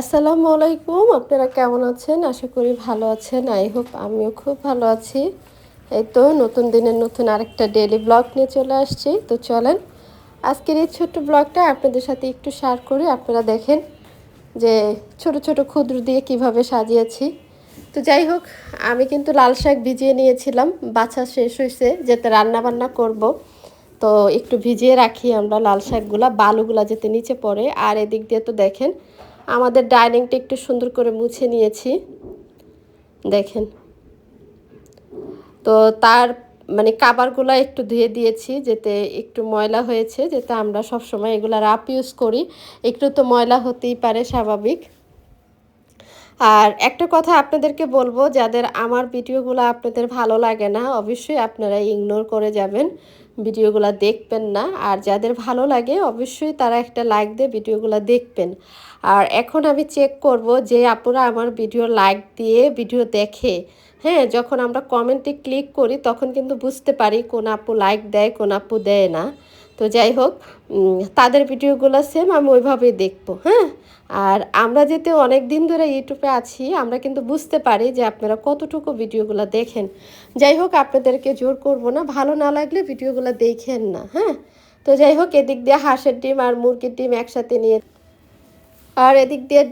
আসসালামু আলাইকুম, আপনারা কেমন আছেন? আশা করি ভালো আছেন। আই হোপ আমিও খুব ভালো আছি। এই তো নতুন দিনের নতুন আরেকটা ডেলি ব্লগ নিয়ে চলে আসছি। তো চলেন, আজকের এই ছোট্ট ব্লগটা আপনাদের সাথে একটু শেয়ার করি। আপনারা দেখেন যে ছোট ছোট ক্ষুদ্র দিয়ে কীভাবে সাজিয়েছি। তো যাই হোক, আমি কিন্তু লাল শাক ভিজিয়ে নিয়েছিলাম। বাছা শেষ হয়েছে, যেতে রান্না বান্না করব। তো একটু ভিজিয়ে রাখি আমরা লাল শাকগুলা, বালুগুলা যেতে নিচে পড়ে। আর এদিক দিয়ে তো দেখেন আমাদের ডাইনিংটা একটু সুন্দর করে মুছে নিয়েছি। দেখেন। তো তার মানে কাবারগুলো একটু ধুয়ে দিয়েছি যেতে একটু ময়লা হয়েছে, যেতে আমরা সব সময় এগুলো রাপ ইউজ করি। একটু তো ময়লা হতেই পারে স্বাভাবিক। আর একটা কথা আপনাদেরকে বলব, যাদের আমার ভিডিওগুলো আপনাদের ভালো লাগে না, অবশ্যই আপনারা ইগনোর করে যাবেন। ভিডিওগুলো দেখবেন না। আর যাদের ভালো লাগে, অবশ্যই তারা একটা লাইক দিয়ে ভিডিওগুলো দেখবেন। আর এখন আমি চেক করব যে আপুরা আমার ভিডিও লাইক দিয়ে ভিডিও দেখে হ্যাঁ যখন আমরা কমেন্টে ক্লিক করি, তখন কিন্তু বুঝতে পারি কোন আপু লাইক দেয়, কোন আপু দেয় না। তো যাই হোক তাদের ভিডিওগুলো সেম আমি ওইভাবেই দেখব হ্যাঁ? আর আমরা যেতে অনেক দিন ধরে ইউটিউবে আছি, আমরা কিন্তু বুঝতে পারি যে আপনারা কতটুকু ভিডিওগুলো দেখেন। যাই হোক, আপনাদেরকে জোর করব না, ভালো না লাগলে ভিডিওগুলো দেখেন না হ্যাঁ? তো যাই হোক, এদিক দিয়ে হাঁসের ডিম আর মুরগির ডিম একসাথে নিয়ে আর এদিক দিয়ে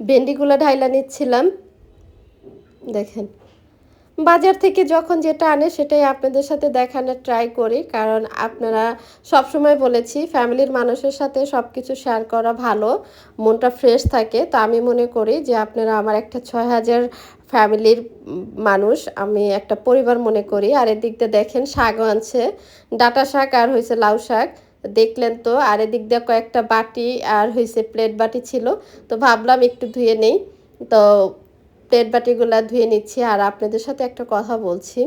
ভেন্ডিগুলো ঢাইলা নিচ্ছিলাম। দেখেন। বাজার থেকে যখন যেটা আনে সেটাই আপনাদের সাথে দেখানোর ট্রাই করি। কারণ আপনারা সব সময় বলেছি ফ্যামিলির মানুষের সাথে সব কিছু শেয়ার করা ভালো, মনটা ফ্রেশ থাকে। তো আমি মনে করি যে আপনারা আমার একটা ছয় হাজার ফ্যামিলির মানুষ, আমি একটা পরিবার মনে করি। আর এদিক দিয়ে দেখেন, শাকও আনছে। ডাটা শাক আর হয়েছে লাউ শাক। দেখলেন তো, আর এদিক দিয়ে কয়েকটা বাটি আর হয়েছে প্লেট বাটি ছিল। তো ভাবলাম একটু ধুয়ে নেই। তো প্লেট বাটিগুলো ধুয়ে নিচ্ছি আর আপনাদের সাথে একটা কথা বলছি।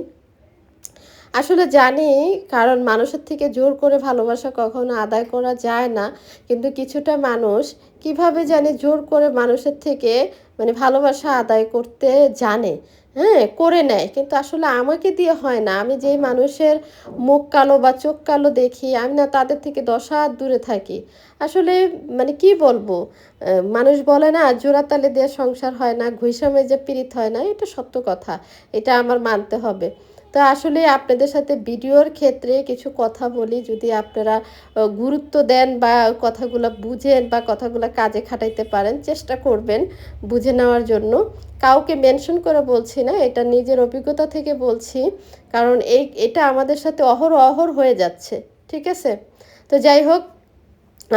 আসলে জানি, কারণ মানুষের থেকে জোর করে ভালোবাসা কখনো আদায় করা যায় না, কিন্তু কিছুটা মানুষ কীভাবে জানে জোর করে মানুষের থেকে মানে ভালোবাসা আদায় করতে জানে। হ্যাঁ করে নেয়। কিন্তু আসলে আমাকে দিয়ে হয় না। আমি যেই মানুষের মুখ কালো বা চোখ কালো দেখি, আমি না তাদের থেকে দশ হাত দূরে থাকি। আসলে মানে কি বলব? মানুষ বলে না জোড়াতালে দিয়ে সংসার হয় না ঘুষামে যে পীড়িত হয় না, এটা সত্য কথা। এটা আমার মানতে হবে। তো আসলে আপনাদের সাথে ভিডিওর ক্ষেত্রে কিছু কথা বলি, যদি আপনারা গুরুত্ব দেন বা কথাগুলো বুঝেন বা কথাগুলো কাজে খাটাইতে পারেন, চেষ্টা করবেন বুঝে নেওয়ার জন্য। কাউকে মেনশন করে বলছি না, এটা নিজের অভিজ্ঞতা থেকে বলছি, কারণ এই, এটা আমাদের সাথে অহর অহর হয়ে যাচ্ছে, ঠিক আছে? তো যাই হোক,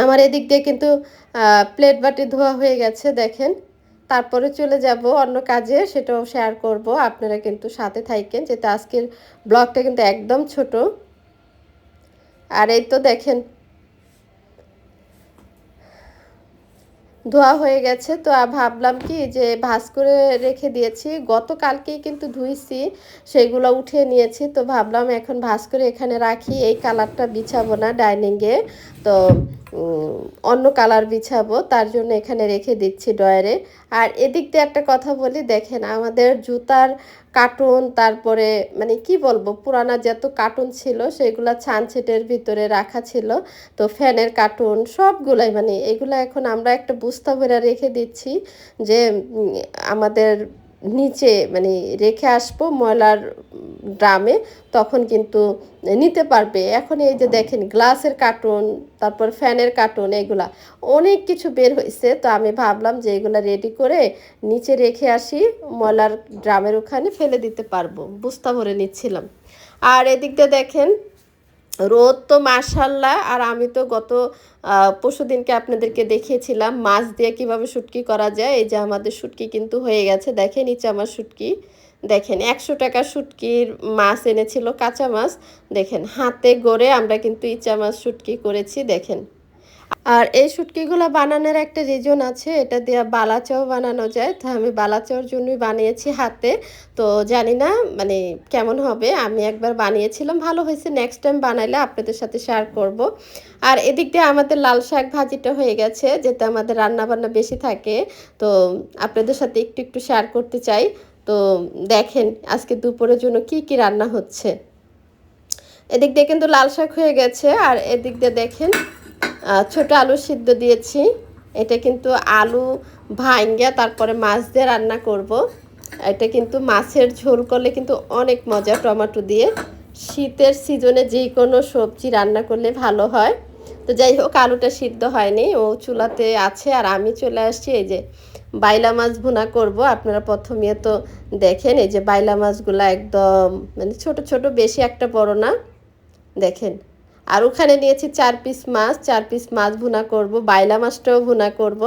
আমার এদিক দিয়ে কিন্তু প্লেট বাটি ধোয়া হয়ে গেছে, দেখেন। তারপরে চলে যাব অন্য কাজে, সেটাও শেয়ার করব। আপনারা কিন্তু সাথে থাকেন, যেহেতু আজকের ব্লগটা কিন্তু একদম ছোট। আর এই তো দেখেন, ধোয়া হয়ে গেছে। তো ভাবলাম কি যে ভাস করে রেখে দিয়েছি। গতকালকেই কিন্তু ধুইছি, সেগুলো উঠিয়ে নিয়েছি। তো ভাবলাম এখন ভাস করে এখানে রাখি, এই কালারটা বিছাবো না ডাইনিংয়ে তো অন্য কালার বিছাবো, তার জন্য এখানে রেখে দিচ্ছি ডয়ারে আর এদিক দিয়ে একটা কথা বলি, দেখেন আমাদের জুতার কার্টুন, তারপরে মানে কি বলব, পুরানা যত কার্টুন ছিল, সেগুলো ছানছেটের ভিতরে রাখা ছিল। তো ফ্যানের কার্টুন, সবগুলাই মানে এগুলো এখন আমরা একটা বুস্তা ভরে রেখে দিচ্ছি যে আমাদের নিচে মানে রেখে আসব ময়লার ড্রামে, তখন কিন্তু নিতে পারবে। এখন এই যে দেখেন, গ্লাসের কার্টুন, তারপর ফ্যানের কার্টুন, এগুলা অনেক কিছু বের হয়েছে। তো আমি ভাবলাম যে এগুলো রেডি করে নিচে রেখে আসি, ময়লার ড্রামের ওখানে ফেলে দিতে পারব। বুস্তা ভরে নিচ্ছিলাম। আর এদিক দিয়ে দেখেন, রোদ তো মার্শাল্লাহ আর আমি তো গত পরশু দিনকে আপনাদেরকে দেখিয়েছিলাম, মাছ দিয়ে কীভাবে শুটকি করা যায়। এই যে আমাদের শুটকি কিন্তু হয়ে গেছে। দেখেন নিচে আমার শুটকি। দেখেন, একশো টাকা শুটকির মাছ এনেছিল, কাঁচা মাছ। দেখেন, হাতে গড়ে আমরা কিন্তু ইচা মাছ শুটকি করেছি, দেখেন। আর এই শুটকিগুলো বানানোর একটা রিজন আছে, এটা দিয়ে বালাচাও বানানো যায়। তা আমি বালাচাওর জন্যই বানিয়েছি হাতে। তো জানি না মানে কেমন হবে, আমি একবার বানিয়েছিলাম, ভালো হয়েছে। নেক্সট টাইম বানাইলে আপনাদের সাথে শেয়ার করব। আর এদিক দিয়ে আমাদের লাল শাক ভাজিটা হয়ে গেছে যেটা আমাদের রান্না বান্না বেশি থাকে, তো আপনাদের সাথে একটু একটু শেয়ার করতে চাই। তো দেখেন আজকে দুপুরের জন্য কি কি রান্না হচ্ছে। এদিক দিয়ে কিন্তু লাল শাক হয়ে গেছে আর এদিক দিয়ে দেখেন ছোট আলু সিদ্ধ দিয়েছি। এটা কিন্তু আলু ভাঙ্গা তারপরে মাছ দিয়ে রান্না করব। এটা কিন্তু মাছের ঝোল করলে কিন্তু অনেক মজা টমেটো দিয়ে। শীতের সিজনে যে কোনো সবজি রান্না করলে ভালো হয়। তো যাই হোক, আলুটা সিদ্ধ হয়নি, ও চুলাতে আছে আর আমি চলে আসছি। এই যে বাইলা মাছ ভুনা করব। আপনারা প্রথমে তো দেখেন, এই যে বাইলা মাছগুলো একদম মানে ছোট ছোট, বেশি একটা বড় না। দেখেন, আর ওখানে নিয়েছি চার পিস মাছ, চার পিস মাছ ভুনা করব, বাইলা মাছটাও ভুনা করব।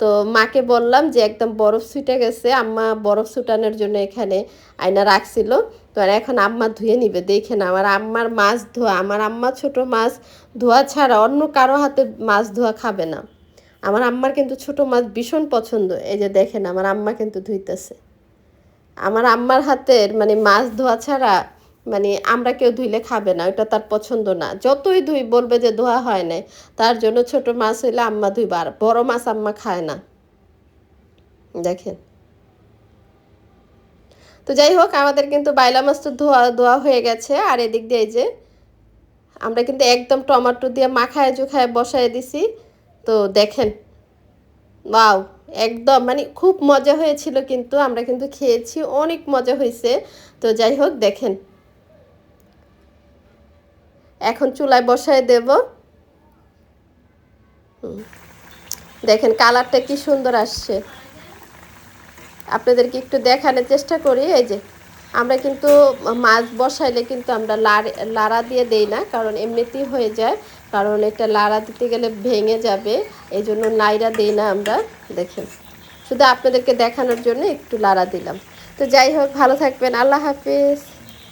তো মাকে বললাম যে একদম বরফ ছুটে গেছে, আম্মা বরফ ছুটানোর জন্য এখানে আয়না রাখছিল। তো আর এখন আম্মা ধুয়ে নিবে, দেখেন আমার আম্মার মাছ ধোয়া, আমার আম্মা ছোট মাছ ধোয়া ছাড়া অন্য কারও হাতে মাছ ধোয়া খাবে না। আমার আম্মার কিন্তু ছোট মাছ ভীষণ পছন্দ। এই যে দেখেন আমার আম্মা কিন্তু ধুইতেছে। আমার আম্মার হাতের মানে মাছ ধোয়া ছাড়া মানে আমরা কেউ ধুইলে খাবে না ওটা তার পছন্দ না। যতই ধুই বলবে যে ধোয়া হয় না তার জন্য ছোট মাছ হইলে আম্মা ধুইবার বড় মাছ আম্মা খায় না। দেখেন। তো যাই হোক, আমাদের কিন্তু বাইলা মাছ তো ধোয়া ধোয়া হয়ে গেছে, আর এদিক দিয়ে এই যে আমরা কিন্তু একদম টমেটো দিয়ে মাখায় জুখায় বসায় দিছি। তো দেখেন, ওয়াও, একদম মানে খুব মজা হয়েছিল কিন্তু, আমরা কিন্তু খেয়েছি, অনেক মজা হয়েছে। তো যাই হোক, দেখেন। এখন চুলায় বসায় দেব। দেখেন কালারটা কি সুন্দর আসছে। আপনাদেরকে একটু দেখানোর চেষ্টা করি, এই যে। আমরা কিন্তু মাছ বসাইলে কিন্তু আমরা লাড়- দিয়ে দেই না, কারণ এমনিতেই হয়ে যায়, কারণ এটা লাড়া দিতে গেলে ভেঙে যাবে এই জন্য নাইরা দিই না আমরা, দেখেন। শুধু আপনাদেরকে দেখানোর জন্য একটু লাড়া দিলাম। তো যাই হোক, ভালো থাকবেন, আল্লাহ হাফিজ।